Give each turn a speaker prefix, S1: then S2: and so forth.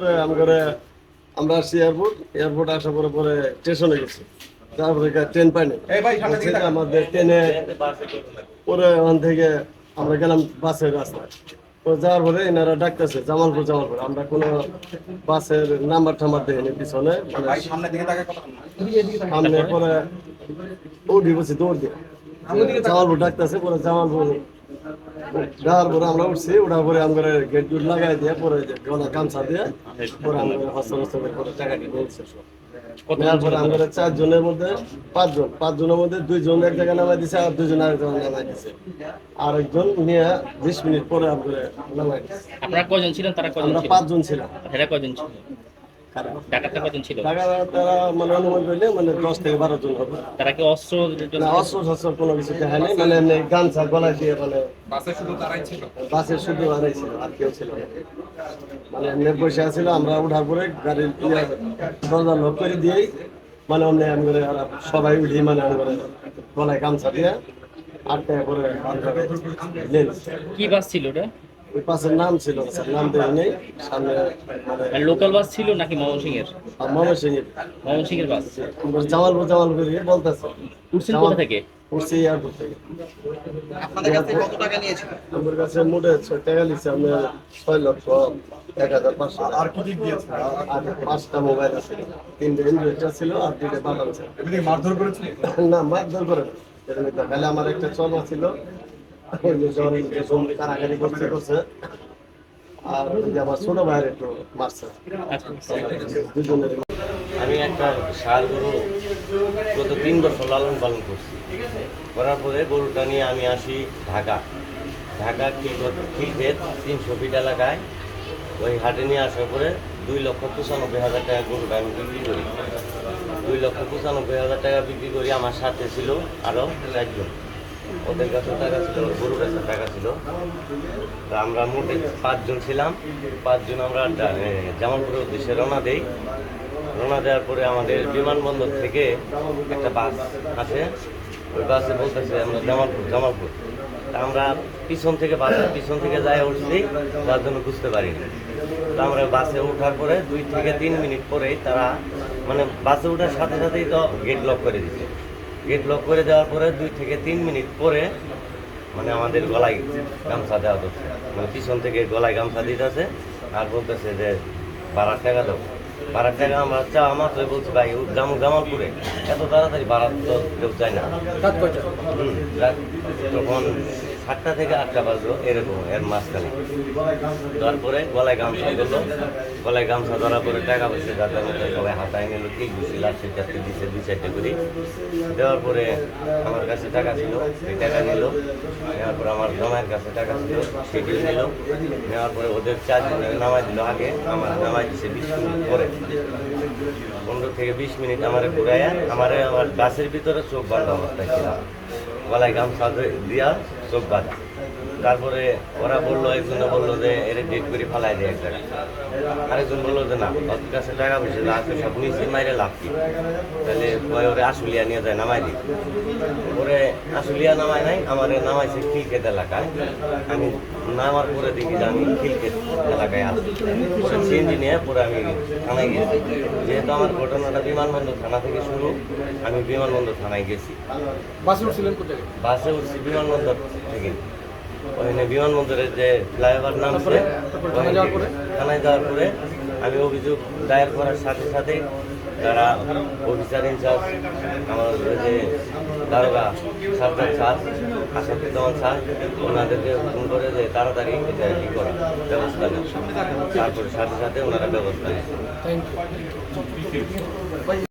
S1: পরে আমাদের আমরা আসছি এয়ারপোর্ট এয়ারপোর্ট আসার পরে পরে স্টেশনে গেছি। তারপরে ট্রেন পাইনি। আমাদের ট্রেনে পরে ওখান থেকে আমরা গেলাম বাসের রাস্তায়। তো যাওয়ার পরে এনারা ডাকতেছে জামালপুর জামালপুর আমরা কোনো বাসের নাম্বার টাম্বার দেখিনি পিছনে। মানে সামনে পরে দৌড়ি বসে দৌড় দিয়ে। জামালপুর ডাকতেছে পরে জামালপুর যাওয়ার পরে আমরা উঠছি ওঠার পরে গেট গুট লাগাই দিয়ে পরে গলা গামছা দিয়ে পরে আমাদের হস্ত হস্ত করে পরে পরে মধ্যে পাঁচজন পাঁচজনের মধ্যে দুইজন এক জায়গায় নামাই দিছে আর দুইজন আরেক জায়গায় নামাই দিছে। আরেকজন নিয়ে বিশ মিনিট পরে আমাদের নামাই দিছে।
S2: আপনারা কজন ছিলেন? তারা কজন
S1: আমরা পাঁচজন ছিলাম।
S2: এরা কজন ছিল ছিল?
S1: টাকা তারা মানে অনুমান করলে মানে দশ থেকে বারো জন হবে।
S2: তারা কি অস্ত্র
S1: না অস্ত্র শস্ত্র কোনো কিছু দেখা নেই। মানে এমনি গামছা গলায় দিয়ে মানে
S3: বাসে শুধু তারাই ছিল?
S1: বাসে শুধু হারাইছিল আর কেউ ছিল না। মানে এমনি বসে আছিল আমরা উঠার পরে গাড়ির দরজা লক করে দিয়েই মানে অমনি আমি করে সবাই উঠি মানে আমি করে গলায় গামছা দিয়ে আটটা করে
S2: কি বাস ছিল ওটা?
S1: ওই পাশের নাম ছিল স্যার নাম দেওয়া নেই। সামনে মানে
S2: লোকাল বাস ছিল নাকি ময়মনসিং এর
S1: মনে সিং
S2: ময়মনসিং এর বাস
S1: জামালপুর জামালপুর দিয়ে বলতেছে।
S2: উঠছেন কোথা থেকে?
S1: উঠছি এয়ারপোর্ট থেকে।
S4: আপনাদের কাছে কত টাকা নিয়েছিল?
S1: আমার কাছে মোটে ছয় টাকা লিখছে আমরা ছয় লক্ষ এক হাজার পাঁচশো। আর কি দিয়েছে? আর পাঁচটা মোবাইল আছে। তিনটে ইনভেস্টার ছিল আর দুইটা বাটাম ছিল।
S3: মারধর করেছিল?
S1: না মারধর করে আমার একটা চলবা ছিল।
S5: আমি একটা ষাঁড় গরু গত তিন বছর লালন পালন করছি। করার পরে গরুটা নিয়ে আমি আসি ঢাকা। ঢাকা খিলক্ষেত তিনশো ফিট এলাকায়। ওই হাটে নিয়ে আসার পরে দুই লক্ষ পঁচানব্বই হাজার টাকা গরুটা আমি বিক্রি করি। দুই লক্ষ পঁচানব্বই হাজার টাকা বিক্রি করি, আমার সাথে ছিল আরও চারজন। ওদের কাছে টাকা ছিল গরুর কাছে টাকা ছিল। আমরা মোটে পাঁচজন ছিলাম। পাঁচজন আমরা জামালপুরের উদ্দেশ্যে রওনা দেই। রওনা দেওয়ার পরে আমাদের বিমানবন্দর থেকে একটা বাস আসে। ওই বাসে বলতেছে, আমরা জামালপুর জামালপুর। আমরা পিছন থেকে বাসের পিছন থেকে যাই উঠছি তার জন্য বুঝতে পারিনি। তা আমরা বাসে ওঠার পরে দুই থেকে তিন মিনিট পরেই তারা মানে বাসে ওঠার সাথে সাথেই তো গেট লক করে দিচ্ছে গেট লক করে দেওয়ার পরে দুই থেকে তিন মিনিট পরে মানে আমাদের গলায় গামছা দেওয়া হচ্ছে মানে পিছন থেকে গলায় গামছা দিতেছে আর বলতেছে যে বারার টাকা দেবো বারার টাকা আমরা চা আমার তো বলছি ভাই ও গামালপুরে এত তাড়াতাড়ি বারার তো কেউ চায় না। তখন সাতটা থেকে আটটা বাজলো, এরকম এর মাঝখানে। তারপরে গলায় গামছা ধরলো। গলায় গামছা ধরার পরে টাকা পয়সা যাতে সবাই হাতায় নিল ঠিক বুঝি লাস্টের চারটে দিচ্ছে দুই চারটে করে। দেওয়ার পরে আমার কাছে টাকা ছিল, সেই টাকা নিল। নেওয়ার পরে আমার জামাইয়ের কাছে টাকা ছিল, সেটিও নিল। নেওয়ার পরে ওদের চারজনের নামাই দিল আগে, আমার নামাই দিছে বিশ মিনিট পরে। পনেরো থেকে বিশ মিনিট আমার ঘুরাইয়া, আমার আমার গাছের ভিতরে চোখ বাঁধা অবস্থায় ছিল গলায় গামছা দিয়ে- দিয়া চোখ বাঁধা তারপরে ওরা বলল একজনে বলল যে এর ডেট করে ফালাই দেয় এক জায়গায় আরেকজন বলল যে না ওর কাছে টাকা পয়সা যা আছে সব নিচে মাইরে লাভ কি? তাহলে ওই ওরে আশুলিয়া নিয়ে যায় নামাই দিই। ওরে আশুলিয়া নামায় নাই আমার নামাইছে খিলকেত এলাকায়। আমি নামার পরে দেখি যে আমি খিলকেত এলাকায় আসি পরে সিএনজি নিয়ে পরে আমি থানায় গেছি। যেহেতু আমার ঘটনাটা বিমানবন্দর থানা থেকে শুরু আমি বিমানবন্দর থানায় গেছি।
S3: বাসে উঠছিলেন কোথায়
S5: বাসে উঠছি বিমানবন্দর থেকে। ওখানে বিমানবন্দরের যে ফ্লাইওভার নামছে
S3: থানায় যাওয়ার পরে?
S5: থানায় যাওয়ার পরে আমি অভিযোগ দায়ের করার সাথে সাথে তারা অফিসার ইনচার্জ আমার যে দারোগা সাবধান স্যার আসাদুজ্জামান স্যার ওনাদেরকে ফোন করে যে তাড়াতাড়ি এটা কি করা ব্যবস্থা নেয় তারপরে সাথে সাথে ওনারা ব্যবস্থা
S3: ইউ